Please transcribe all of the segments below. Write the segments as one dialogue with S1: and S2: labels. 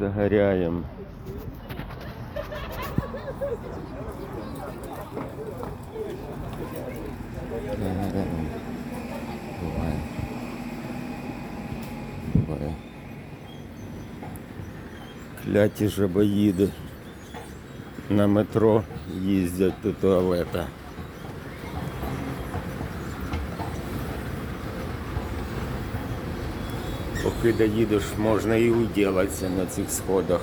S1: Загоряємо. Буває. Буває. Кляті жабоїди на метро їздять до туалета. Поки доїдеш, можна і уділатися на цих сходах.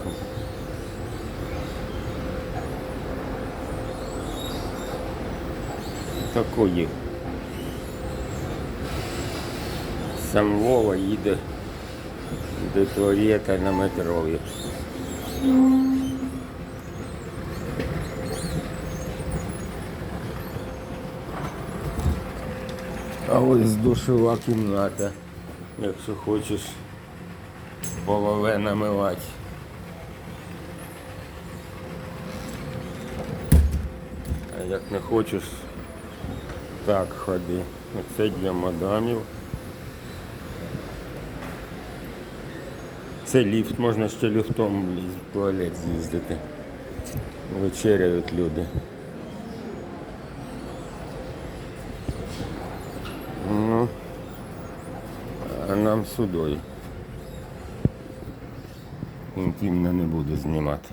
S1: Такої. Сам Вова їде до туалета на метрові. А ось душова кімната, якщо хочеш полове намивати. А як не хочеш, так ходи. Оце для мадамів. Це ліфт, можна ще ліфтом в туалет з'їздити. Вечеряють люди. А нам судой. Інтимно не буду знімати.